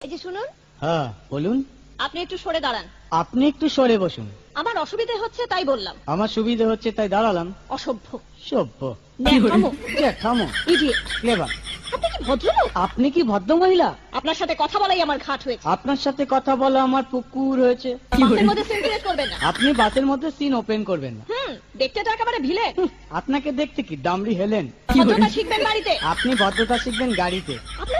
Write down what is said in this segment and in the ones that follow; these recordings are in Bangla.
এই যে শুনুন। হ্যাঁ বলুন। আপনি একটু সরে দাঁড়ান। আপনি একটু সরে বসুন। আমার অসুবিধে হচ্ছে তাই বললাম। আমার সুবিধে হচ্ছে তাই দাঁড়ালাম। অসভ্য। সভ্য। ন্যাকামো, থামো। idiot। ক্লেভার আপনি কি ভদ্রলোক? আপনি কি ভদ্র মহিলা আপনার সাথে কথা বলাই আমার ঘাট হয়েছে। আপনার সাথে কথা বলা আমার পুকুর হয়েছে। বাসের মধ্যে সিনক্রিয়েট করবেন না। আপনি বাসের মধ্যে সিন ওপেন করবেন না। হুম দেখতে তো একেবারে ভিলে আপনাকে দেখতে কি? ডামরি হেলেন। ভদ্রতা শিখবেন বাড়িতে। আপনি ভদ্রতা শিখবেন গাড়িতে। আপনার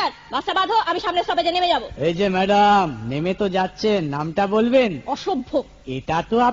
কন্ডাক্টর বাসা বাঁধো আমি সামনে স্টপেজে নেমে যাব। এই যে ম্যাডাম নেমে তো যাচ্ছেন নামটা বলবেন? অসভ্য। এটা তো